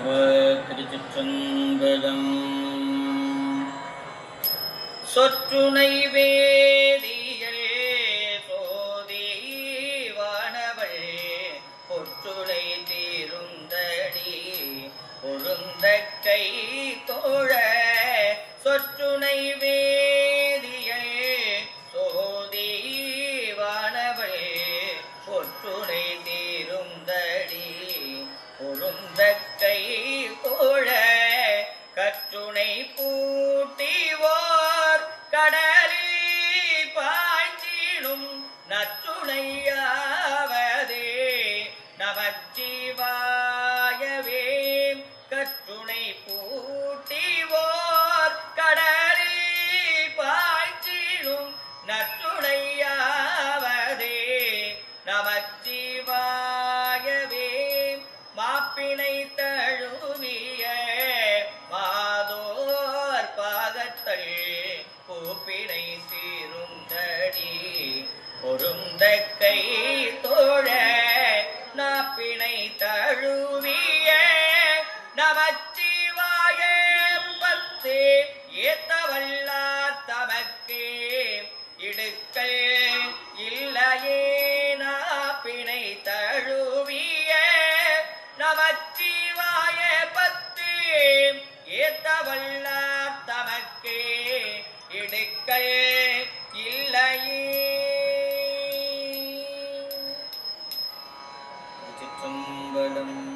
சிவ திருச்சிற்றம்பலம் சொற்றுணை வேதியல் சோதி வானவள் பொற்றுளை தீருந்தடி பொருந்த கை தோழ சொற்றுனை வேதியல் சோதி வானவள் பொற்றுளை தீருந்தடி பொருந்த கற்றுணை பூட்டிவோர் கடலில் பாய்ச்சிடும் நற்றுணையாவதே. நமச்சிவாயவே கற்றுணை பூட்டிவோர் கடலில் பாய்ச்சிடும் நற்றுணையாவதே. நமச்சிவாயவே மாப்பிணை பொருந்த கை தோழ நாப்பினை தழுவிய நமச்சிவாய பத்து ஏத்தவல்லார் தமக்கு இடுக்கள் இல்லையே நாப்பினை தழுவிய நமச்சிவாய பத்து ஏத்தவல்லார் தமக்கு இடுக்கள் இல்லையே. காலம்